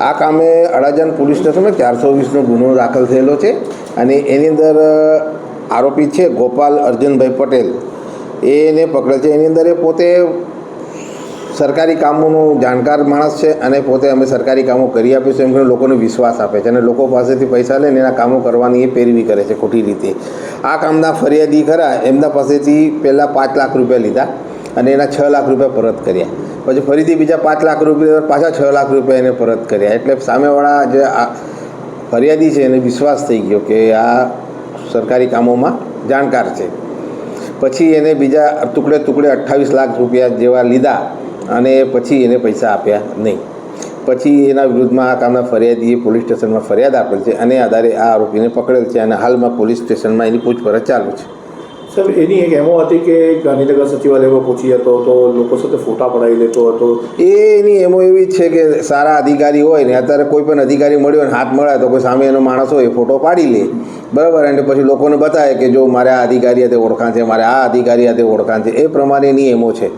આ કામે અડાજણ પોલીસ સ્ટેશનમાં ચારસો વીસનો ગુનો દાખલ થયેલો છે અને એની અંદર આરોપી છે ગોપાલ અર્જુનભાઈ પટેલ. એને પકડે છે. એની અંદર એ પોતે સરકારી કામોનું જાણકાર માણસ છે અને પોતે અમે સરકારી કામો કરી આપીશું એમ કરીને લોકોને વિશ્વાસ આપે છે અને લોકો પાસેથી પૈસા લઈને એના કામો કરવાની એ પેરવી કરે છે ખોટી રીતે. આ કામના ફરિયાદી ખરા એમના પાસેથી પહેલાં પાંચ લાખ રૂપિયા લીધા અને એના છ લાખ રૂપિયા પરત કર્યા. પછી ફરીથી બીજા પાંચ લાખ રૂપિયા પાછા છ લાખ રૂપિયા એને પરત કર્યા. એટલે સામેવાળા જે આ ફરિયાદી છે એને વિશ્વાસ થઈ ગયો કે આ સરકારી કામોમાં જાણકાર છે. પછી એને બીજા ટુકડે ટુકડે અઠ્ઠાવીસ લાખ રૂપિયા જેવા લીધા અને પછી એને પૈસા આપ્યા નહીં. પછી એના વિરુદ્ધમાં આ કામના ફરિયાદીએ પોલીસ સ્ટેશનમાં ફરિયાદ આપેલ છે અને આધારે આ આરોપીને પકડેલ છે અને હાલમાં પોલીસ સ્ટેશનમાં એની પૂછપરછ ચાલુ છે. સાહેબ એની એક એમો હતી કે ગાંધીનગર સચિવાલયમાં પહોંચી હતો તો લોકો સાથે ફોટા પડાવી લેતો હતો. એ એની એમો એવી જ છે કે સારા અધિકારી હોય ને, અત્યારે કોઈ પણ અધિકારી મળ્યો ને, હાથ મળે તો કોઈ સામે એનો માણસ હોય એ ફોટો પાડી લે. બરાબર, અને પછી લોકોને બતાવે કે જો મારે આ અધિકારી હાથે ઓળખાણ છે, મારે આ અધિકારી હાથે ઓળખાણ છે. એ પ્રમાણે એની એમો છે.